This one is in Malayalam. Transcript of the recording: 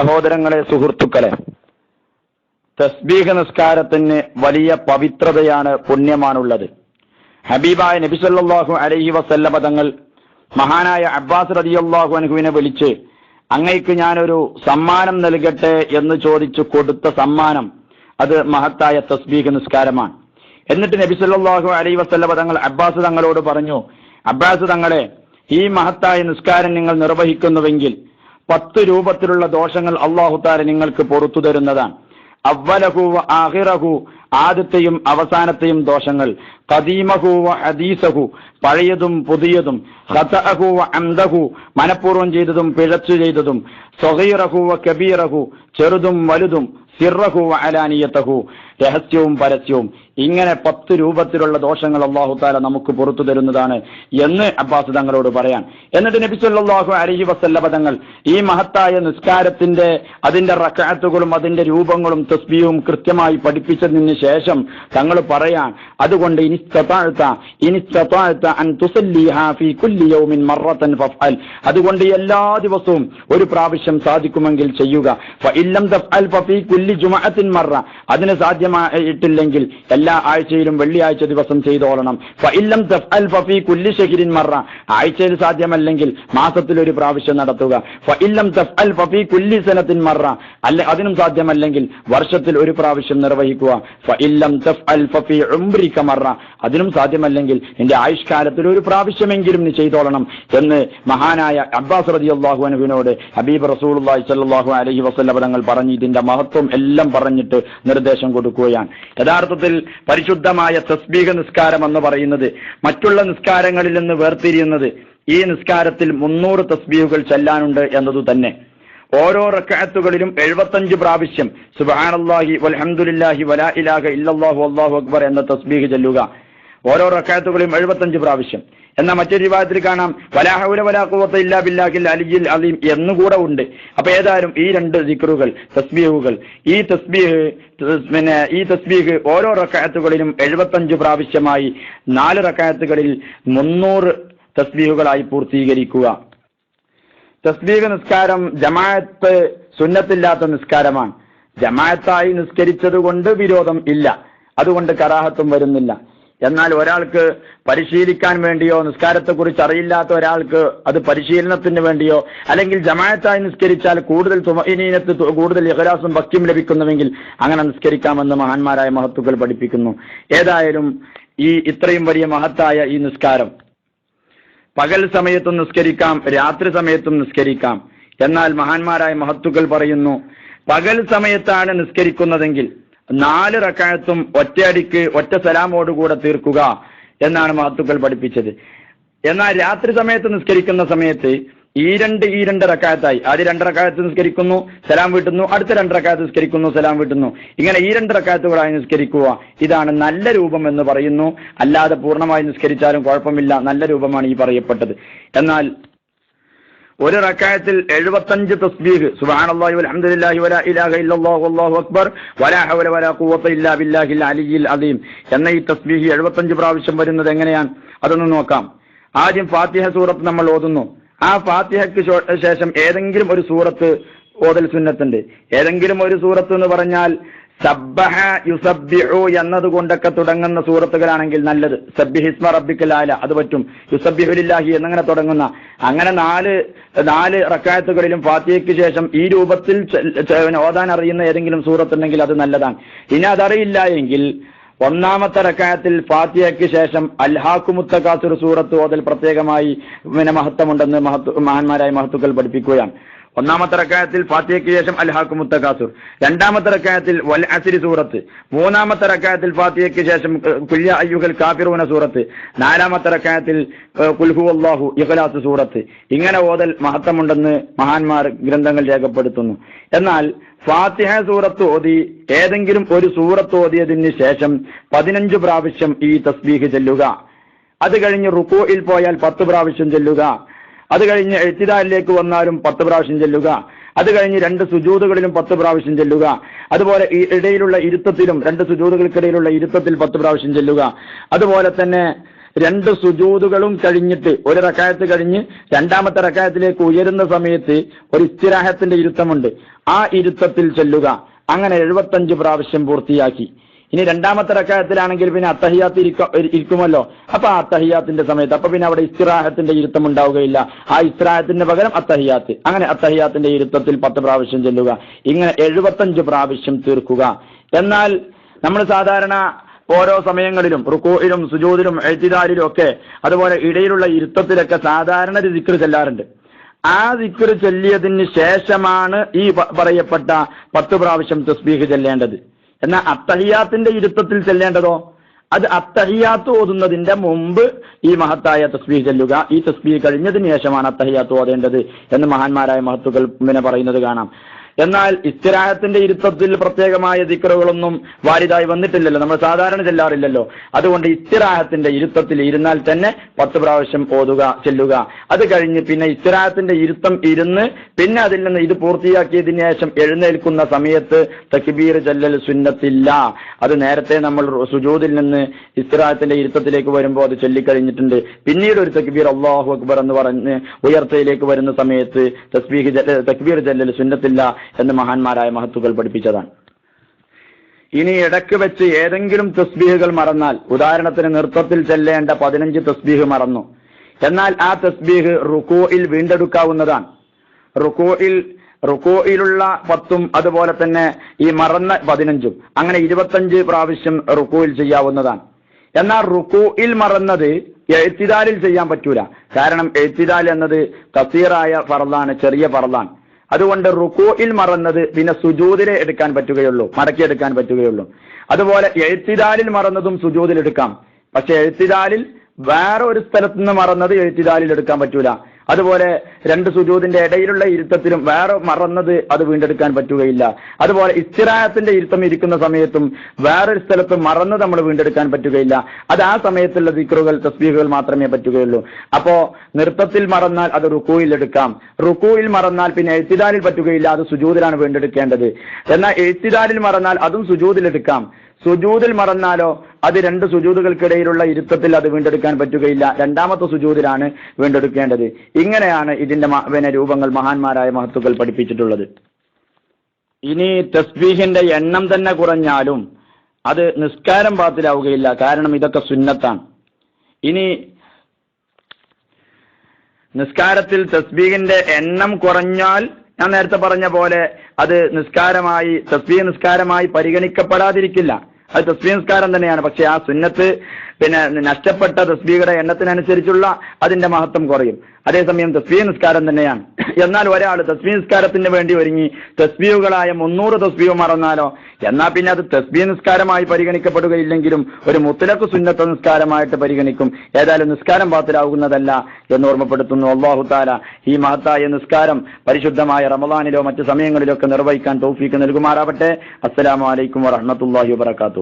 സഹോദരങ്ങളെ സുഹൃത്തുക്കളെ തസ്ബീഹ നിസ്കാരത്തിന് വലിയ പവിത്രതയാണ് പുണ്യമാണുള്ളത്. ഹബീബായ നബി സല്ലല്ലാഹു അലൈഹി വസല്ലമ തങ്ങൾ മഹാനായ അബ്ബാസ് റളിയല്ലാഹു അൻഹുവിനെ വിളിച്ച് അങ്ങയ്ക്ക് ഞാനൊരു സമ്മാനം നൽകട്ടെ? എന്ന് ചോദിച്ചു കൊടുത്ത സമ്മാനം അത് മഹത്തായ തസ്ബീഹ് നിസ്കാരമാണ്. എന്നിട്ട് നബി സല്ലല്ലാഹു അലൈഹി വസല്ലമ തങ്ങൾ അബ്ബാസ് തങ്ങളോട് പറഞ്ഞു അബ്ബാസ് തങ്ങളെ ഈ മഹത്തായ നിസ്കാരം നിങ്ങൾ നിർവഹിക്കുന്നുവെങ്കിൽ പത്ത് രൂപത്തിലുള്ള ദോഷങ്ങൾ അള്ളാഹു താര നിങ്ങൾക്ക് പുറത്തു തരുന്നതാണ്. അവലഹു ആഹിറഹു ആദ്യത്തെയും അവസാനത്തെയും ദോഷങ്ങൾ. കദീമഹു വ ഹദീസഹു പഴയതും പുതിയതും. ഹതഅഹു അന്തഹു മനഃപൂർവം ചെയ്തതും പിഴച്ചു ചെയ്തതും. സൊഹീറഹു കബീറഹു ചെറുതും വലുതും. സിറഹു അലാനിയത്തഹു. രഹസ്യവും പരസ്യവും. ഇങ്ങനെ പത്ത് രൂപത്തിലുള്ള ദോഷങ്ങൾ അള്ളാഹു താല നമുക്ക് പുറത്തു തരുന്നതാണ് എന്ന് അബ്ബാസ് തങ്ങളോട് പറയാൻ. എന്നിട്ട് നബി സല്ലല്ലാഹു അലൈഹി പദങ്ങൾ തങ്ങൾ ഈ മഹത്തായ നിസ്കാരത്തിന്റെ അതിന്റെ റക്കാത്തുകളും അതിന്റെ രൂപങ്ങളും തസ്ബീഹും കൃത്യമായി പഠിപ്പിച്ചതിന് ശേഷം തങ്ങൾ പറയാൻ അതുകൊണ്ട് ഇനി ഇനി അതുകൊണ്ട് എല്ലാ ദിവസവും ഒരു പ്രാവശ്യം സാധിക്കുമെങ്കിൽ ചെയ്യുക. അതിന് തഫ്അൽ സാധ്യമായിട്ടില്ലെങ്കിൽ എല്ലാ ആഴ്ചയിലും വെള്ളിയാഴ്ച ദിവസം ചെയ്തോളണം. ഫഇല്ലം തഫ്അൽ ഫഫി കുല്ലി ഷഹിരിൻ മറ. ആഴ്ചയിൽ സാധ്യമല്ലെങ്കിൽ മാസത്തിൽ ഒരു പ്രാവശ്യം നടത്തുക. ഫഇല്ലം തഫ്അൽ ഫഫി കുല്ലി സനത്തിൻ മറ. അല്ല അതിനും സാധ്യമല്ലെങ്കിൽ വർഷത്തിൽ ഒരു പ്രാവശ്യം നിർവഹിക്കുക. ഫഇല്ലം തഫ്അൽ ഫഫി ഉംറിക മറ. അതിനും സാധ്യമല്ലെങ്കിൽ എന്റെ ആയുഷ്കാലത്തിൽ ഒരു പ്രാവശ്യമെങ്കിലും നീ ചെയ്തോളണം എന്ന് മഹാനായ അബ്ബാസ് റളിയല്ലാഹു അൻഹുവിനോട് ഹബീബ് റസൂലുള്ളാഹി സ്വല്ലല്ലാഹു അലൈഹി വസല്ലം തങ്ങൾ പറഞ്ഞു. ഇതിന്റെ മഹത്വം എല്ലാം പറഞ്ഞിട്ട് നിർദ്ദേശം കൊടുക്കുകയാണ് യഥാർത്ഥത്തിൽ പരിശുദ്ധമായ തസ്ബീഹ നിസ്കാരം എന്ന് പറയുന്നത് മറ്റുള്ള നിസ്കാരങ്ങളിൽ നിന്ന് വേർതിരിയുന്നത് ഈ നിസ്കാരത്തിൽ മുന്നൂറ് തസ്ബീഹുകൾ ചെല്ലാനുണ്ട് എന്നതു തന്നെ. ഓരോ റക്കാത്തുകളിലും എഴുപത്തഞ്ച് പ്രാവശ്യം സുബ്ഹാനല്ലാഹി വൽഹംദുലില്ലാഹി വലാ ഇലാഹ ഇല്ലാഹു അള്ളാഹു അക്ബർ എന്ന തസ്ബീഹ് ചെല്ലുക. ഓരോ റക്കാത്തുകളെയും എഴുപത്തഞ്ച് പ്രാവശ്യം. എന്നാൽ മറ്റൊരു വിവാദത്തിൽ കാണാം വലാഹൗല വലാ ഖുവത്ത ഇല്ലാ ബില്ലാഖിൽ അലിജിൽ അലീം എന്നുകൂടെ ഉണ്ട്. അപ്പൊ ഏതായാലും ഈ രണ്ട് ദിക്റുകൾ തസ്ബീഹുകൾ ഈ തസ്ബീഹ് പിന്നെ ഈ തസ്ബീഹ് ഓരോ റക്കാത്തുകളിലും എഴുപത്തഞ്ച് പ്രാവശ്യമായി നാല് റക്കാത്തുകളിൽ മുന്നൂറ് തസ്ബീഹുകളായി പൂർത്തീകരിക്കുക. തസ്ബീഹ് നിസ്കാരം ജമാഅത്ത് സുന്നത്തില്ലാത്ത നിസ്കാരമാണ്. ജമാഅത്തായി നിസ്കരിച്ചത് കൊണ്ട് വിരോധം ഇല്ല. അതുകൊണ്ട് കറാഹത്തും വരുന്നില്ല. എന്നാൽ ഒരാൾക്ക് പരിശീലിക്കാൻ വേണ്ടിയോ നിസ്കാരത്തെക്കുറിച്ച് അറിയില്ലാത്ത ഒരാൾക്ക് അത് പരിശീലനത്തിന് വേണ്ടിയോ അല്ലെങ്കിൽ ജമായത്തായി നിസ്കരിച്ചാൽ കൂടുതൽ തുമഇനീനത്ത് കൂടുതൽ യഹരാസും ഭക്തിയും ലഭിക്കുന്നുവെങ്കിൽ അങ്ങനെ നിസ്കരിക്കാമെന്ന് മഹാന്മാരായ മഹത്തുക്കൾ പഠിപ്പിക്കുന്നു. ഏതായാലും ഈ ഇത്രയും വലിയ മഹത്തായ ഈ നിസ്കാരം. പകൽ സമയത്തും നിസ്കരിക്കാം രാത്രി സമയത്തും നിസ്കരിക്കാം. എന്നാൽ മഹാന്മാരായ മഹത്തുക്കൾ പറയുന്നു പകൽ സമയത്താണ് നിസ്കരിക്കുന്നതെങ്കിൽ നാല് റക്കായത്തും ഒറ്റയടിക്ക് ഒറ്റ സലാമോടുകൂടെ തീർക്കുക എന്നാണ് മാത്തുക്കൾ പഠിപ്പിച്ചത്. എന്നാൽ രാത്രി സമയത്ത് നിസ്കരിക്കുന്ന സമയത്ത് ഈ രണ്ട് ഈ രണ്ട് റക്കായത്തായി. ആദ്യം രണ്ട് റക്കായത്ത് നിസ്കരിക്കുന്നു സലാം വീട്ടുന്നു അടുത്ത രണ്ട് റക്കായത്ത് നിസ്കരിക്കുന്നു സലാം വീട്ടുന്നു. ഇങ്ങനെ ഈ രണ്ട് റക്കായത്തുകളായി നിസ്കരിക്കുക ഇതാണ് നല്ല രൂപം എന്ന് പറയുന്നു. അല്ലാതെ പൂർണമായി നിസ്കരിച്ചാലും കുഴപ്പമില്ല നല്ല രൂപമാണ് ഈ പറയപ്പെട്ടത്. എന്നാൽ ഒരു റക്കായത്തിൽ എഴുപത്തഞ്ച് തസ്ബീഹ്. വലാ ഇലാഹ ഇല്ലല്ലാഹു അല്ലാഹു അക്ബർ. വലാ ഖുവത ഇല്ലാ ബില്ലാഹിൽ അലിയിൽ അലീം എന്ന ഈ തസ്ബീഹ് എഴുപത്തഞ്ച് പ്രാവശ്യം വരുന്നത് എങ്ങനെയാണ്? അതൊന്ന് നോക്കാം. ആദ്യം ഫാത്തിഹ സൂറത്ത് നമ്മൾ ഓതുന്നു. ആ ഫാത്തിഹയ്ക്ക് ശേഷം ഏതെങ്കിലും ഒരു സൂറത്ത് ഓതൽ സുന്നത്തുണ്ട്. ഏതെങ്കിലും ഒരു സൂറത്ത് എന്ന് പറഞ്ഞാൽ സബ്ബഹ യുസബ്ബിഹു എന്നതുകൊണ്ടൊക്കെ തുടങ്ങുന്ന സൂറത്തുകളാണെങ്കിൽ നല്ലത്. സബ്ബിഹിസ്മ റബ്ബിക്കൽ ആല അത് പറ്റും. യുസബ്ബിഹുലില്ലാഹി എന്നങ്ങനെ തുടങ്ങുന്ന അങ്ങനെ നാല് നാല് റക്കായത്തുകളിലും ഫാത്തിഹയ്ക്ക് ശേഷം ഈ രൂപത്തിൽ ഓതാൻ അറിയുന്ന ഏതെങ്കിലും സൂറത്തുണ്ടെങ്കിൽ അത് നല്ലതാണ്. ഇനി അതറിയില്ല എങ്കിൽ ഒന്നാമത്തെ റക്കായത്തിൽ ഫാത്തിഹയ്ക്ക് ശേഷം അൽഹാക്കുമുത്തക്കാസുർ സൂറത്ത് ഓതൽ പ്രത്യേകമായി പിന്നെ മഹത്വമുണ്ടെന്ന് മഹത്വ മഹാന്മാരായ മഹത്തുക്കൾ പഠിപ്പിക്കുകയാണ്. ഒന്നാമത്തെ റക്കായത്തിൽ ഫാത്തിഹയ്ക്ക് ശേഷം അൽഹാക്കുമുത്തക്കാസുർ രണ്ടാമത്തെ റക്കായത്തിൽ വൽ അസിരി സൂറത്ത്. മൂന്നാമത്തെ റക്കായത്തിൽ ഫാത്തിഹയ്ക്ക് ശേഷം കുല്യ അയ്യുഹൽ കാഫിറൂന സൂറത്ത്. നാലാമത്തെ റക്കായത്തിൽ കുൽഹു അല്ലാഹു ഇഖ്ലാസ് സൂറത്ത്. ഇങ്ങനെ ഓതൽ മഹത്വമുണ്ടെന്ന് മഹാന്മാർ ഗ്രന്ഥങ്ങൾ രേഖപ്പെടുത്തുന്നു. എന്നാൽ ഫാത്തിഹ സൂറത്ത് ഓതി ഏതെങ്കിലും ഒരു സൂറത്ത് ഓതിയതിന് ശേഷം പതിനഞ്ച് പ്രാവശ്യം ഈ തസ്ബീഹ് ചെല്ലുക. അത് കഴിഞ്ഞ് റുക്കോയിൽ പോയാൽ പത്ത് പ്രാവശ്യം ചെല്ലുക. അത് കഴിഞ്ഞ് എഴുത്തിദാലിലേക്ക് വന്നാലും പത്ത് പ്രാവശ്യം ചെല്ലുക. അത് കഴിഞ്ഞ് രണ്ട് സുജൂതുകളിലും പത്ത് പ്രാവശ്യം ചെല്ലുക. അതുപോലെ ഈ ഇടയിലുള്ള ഇരുത്തത്തിലും രണ്ട് സുജൂതുകൾക്കിടയിലുള്ള ഇരുത്തത്തിൽ പത്ത് പ്രാവശ്യം ചെല്ലുക. അതുപോലെ തന്നെ രണ്ട് സുജൂതുകളും കഴിഞ്ഞിട്ട് ഒരു റക്കായത്ത് കഴിഞ്ഞ് രണ്ടാമത്തെ റക്കായത്തിലേക്ക് ഉയരുന്ന സമയത്ത് ഒരു ഇസ്തിരാഹത്തിന്റെ ഇരുത്തമുണ്ട്. ആ ഇരുത്തത്തിൽ ചെല്ലുക. അങ്ങനെ എഴുപത്തഞ്ച് പ്രാവശ്യം പൂർത്തിയാക്കി. ഇനി രണ്ടാമത്തെ റക്കായത്തിലാണെങ്കിൽ പിന്നെ അത്തഹിയാത്ത് ഇരിക്ക- ഇരിക്കുമല്ലോ. അപ്പൊ ആ അത്തഹിയാത്തിന്റെ സമയത്ത് അപ്പൊ പിന്നെ അവിടെ ഇസ്തിറാഹത്തിന്റെ ഇരുത്തം ഉണ്ടാവുകയില്ല. ആ ഇസ്തിറാഹത്തിന്റെ പകരം അത്തഹിയാത്ത്. അങ്ങനെ അത്തഹിയാത്തിന്റെ ഇരുത്തത്തിൽ പത്ത് പ്രാവശ്യം ചെല്ലുക. ഇങ്ങനെ എഴുപത്തഞ്ച് പ്രാവശ്യം തീർക്കുക. എന്നാൽ നമ്മൾ സാധാരണ ഓരോ സമയങ്ങളിലും റുക്കോയിലും സുജൂദിലും എഴുത്തിദാരിലും ഒക്കെ അതുപോലെ ഇടയിലുള്ള ഇരുത്തത്തിലൊക്കെ സാധാരണ ഒരു ദിക്ർ ചെല്ലാറുണ്ട്. ആ ദിക്ർ ചൊല്ലിയതിന് ശേഷമാണ് ഈ പറയപ്പെട്ട പത്ത് പ്രാവശ്യം തസ്ബീഹ് ചെല്ലേണ്ടത്. എന്നാൽ അത്തഹിയാത്തിന്റെ ഇരുത്തത്തിൽ ചെല്ലേണ്ടതോ? അത് അത്തഹിയാത്ത് ഓതുന്നതിന്റെ മുമ്പ് ഈ മഹത്തായ തസ്ബീഹ് ചെല്ലുക. ഈ തസ്ബീഹ് കഴിഞ്ഞതിന് ശേഷമാണ് അത്തഹിയാത്ത് ഓതേണ്ടത് എന്ന് മഹാന്മാരായ മഹത്തുക്കൾ പിന്നെ പറയുന്നത് കാണാം. എന്നാൽ ഇസ്തിരാഹത്തിന്റെ ഇരുത്തത്തിൽ പ്രത്യേകമായ ദിക്കറുകളൊന്നും വാരിതായി വന്നിട്ടില്ലല്ലോ. നമ്മൾ സാധാരണ ചെല്ലാറില്ലല്ലോ. അതുകൊണ്ട് ഇസ്തിരാഹത്തിന്റെ ഇരുത്തത്തിൽ ഇരുന്നാൽ തന്നെ പത്ത് പ്രാവശ്യം ഓതുക ചെല്ലുക. അത് കഴിഞ്ഞ് പിന്നെ ഇസ്തിരാഹത്തിന്റെ ഇരുത്തം ഇരുന്ന് പിന്നെ അതിൽ നിന്ന് ഇത് പൂർത്തിയാക്കിയതിന് ശേഷം എഴുന്നേൽക്കുന്ന സമയത്ത് തക്ബീർ ചെല്ലൽ സുന്നത്തില്ല. അത് നേരത്തെ നമ്മൾ സുജൂതിൽ നിന്ന് ഇസ്തിറാഹത്തിന്റെ ഇരുത്തത്തിലേക്ക് വരുമ്പോൾ അത് ചൊല്ലിക്കഴിഞ്ഞിട്ടുണ്ട്. പിന്നീട് ഒരു തക്ബീർ അള്ളാഹു അക്ബർ എന്ന് പറഞ്ഞ് ഉയർത്തയിലേക്ക് വരുന്ന സമയത്ത് തസ്ബീഹ് തക്ബീർ ചെല്ലൽ സുന്നത്തില്ല. എന്ന് മഹാന്മാരായ മഹത്തുക്കൾ പഠിപ്പിച്ചതാണ്. ഇനി ഇടയ്ക്ക് വെച്ച് ഏതെങ്കിലും തസ്ബീഹുകൾ മറന്നാൽ ഉദാഹരണത്തിന് നൃത്തത്തിൽ ചെല്ലേണ്ട പതിനഞ്ച് തസ്ബീഹ് മറന്നു. എന്നാൽ ആ തസ്ബീഹ് റുക്കോയിൽ വീണ്ടെടുക്കാവുന്നതാണ്. റുക്കോയിൽ റുക്കോയിലുള്ള പത്തും അതുപോലെ തന്നെ ഈ മറന്ന പതിനഞ്ചും അങ്ങനെ ഇരുപത്തഞ്ച് പ്രാവശ്യം റുക്കോയിൽ ചെയ്യാവുന്നതാണ്. എന്നാൽ റുക്കോയിൽ മറന്നത് എഴുത്തിദാലിൽ ചെയ്യാൻ പറ്റൂല. കാരണം എഴുത്തിദാൽ എന്നത് കസീറായ ഫറലാണ് ചെറിയ ഫറലാണ് അതുകൊണ്ട് റുക്കോയിൽ മറന്നത് പിന്നെ സുജൂദിലെ എടുക്കാൻ പറ്റുകയുള്ളൂ മടക്കിയെടുക്കാൻ പറ്റുകയുള്ളൂ. അതുപോലെ എഴുത്തിദാലിൽ മറന്നതും സുജൂദിൽ എടുക്കാം പക്ഷെ എഴുത്തിദാലിൽ വേറെ ഒരു സ്ഥലത്ത് നിന്ന് മറന്നത് എഴുത്തിദാലിൽ എടുക്കാൻ പറ്റൂല. അതുപോലെ രണ്ട് സുജൂദിന്റെ ഇടയിലുള്ള ഇരുത്തത്തിലും വേറെ മറന്നത് അത് വീണ്ടെടുക്കാൻ പറ്റുകയില്ല. അതുപോലെ ഇസ്തിറായത്തിന്റെ ഇരുത്തം ഇരിക്കുന്ന സമയത്തും വേറൊരു സ്ഥലത്ത് മറന്ന് നമ്മൾ വീണ്ടെടുക്കാൻ പറ്റുകയില്ല. അത് ആ സമയത്തുള്ള ദിക്റുകൾ തസ്ബീഹുകൾ മാത്രമേ പറ്റുകയുള്ളൂ. അപ്പോ നൃത്തത്തിൽ മറന്നാൽ അത് റുക്കൂയിൽ എടുക്കാം. റുക്കൂയിൽ മറന്നാൽ പിന്നെ എഴുത്തിദാലിൽ പറ്റുകയില്ല അത് സുജൂദിലാണ് വീണ്ടെടുക്കേണ്ടത്. എന്നാൽ എഴുത്തിദാലിൽ മറന്നാൽ അതും സുജൂദിൽ എടുക്കാം. സുജൂദിൽ മറന്നാലോ അത് രണ്ട് സുജൂതുകൾക്കിടയിലുള്ള ഇരുത്തത്തിൽ അത് വീണ്ടെടുക്കാൻ പറ്റുകയില്ല. രണ്ടാമത്തെ സുജൂതിലാണ് വീണ്ടെടുക്കേണ്ടത്. ഇങ്ങനെയാണ് ഇതിന്റെ പിന്നെ രൂപങ്ങൾ മഹാന്മാരായ മഹത്തുക്കൾ പഠിപ്പിച്ചിട്ടുള്ളത്. ഇനി തസ്ബീഹിന്റെ എണ്ണം തന്നെ കുറഞ്ഞാലും അത് നിസ്കാരം പാത്തിലാവുകയില്ല കാരണം ഇതൊക്കെ സുന്നത്താണ്. ഇനി നിസ്കാരത്തിൽ തസ്ബീഹിന്റെ എണ്ണം കുറഞ്ഞാൽ ഞാൻ നേരത്തെ പറഞ്ഞ പോലെ അത് നിസ്കാരമായി തസ്ബീഹ് നിസ്കാരമായി പരിഗണിക്കപ്പെടാതിരിക്കില്ല. അത് തസ്ബീഹ് നിസ്കാരം തന്നെയാണ്. പക്ഷെ ആ സുന്നത്ത് പിന്നെ നഷ്ടപ്പെട്ട തസ്ബീഹയുടെ എണ്ണത്തിനനുസരിച്ചുള്ള അതിന്റെ മഹത്വം കുറയും. അതേസമയം തസ്ബീഹ് നിസ്കാരം തന്നെയാണ്. എന്നാൽ ഒരാൾ തസ്ബീഹ് നിസ്കാരത്തിന് വേണ്ടി ഒരുങ്ങി തസ്ബീഹുകളായ മുന്നൂറ് തസ്ബീഹ് മറന്നാലോ? എന്നാൽ പിന്നെ അത് തസ്ബീഹ് നിസ്കാരമായി പരിഗണിക്കപ്പെടുകയില്ലെങ്കിലും ഒരു മുത്തലക്ക് സുന്നത്ത നിസ്കാരമായിട്ട് പരിഗണിക്കും. ഏതായാലും നിസ്കാരം പാത്തിലാകുന്നതല്ല എന്ന് ഓർമ്മപ്പെടുത്തുന്നു അള്ളാഹു താല ഈ മഹത്തായ നിസ്കാരം പരിശുദ്ധമായ റമദാനിലോ മറ്റു സമയങ്ങളിലോ ഒക്കെ നിർവഹിക്കാൻ തൗഫീക്ക് നൽകുമാറാവട്ടെ. അസ്സലാമു അലൈക്കും വറഹ്മത്തുള്ളാഹി വബറകാതുഹു.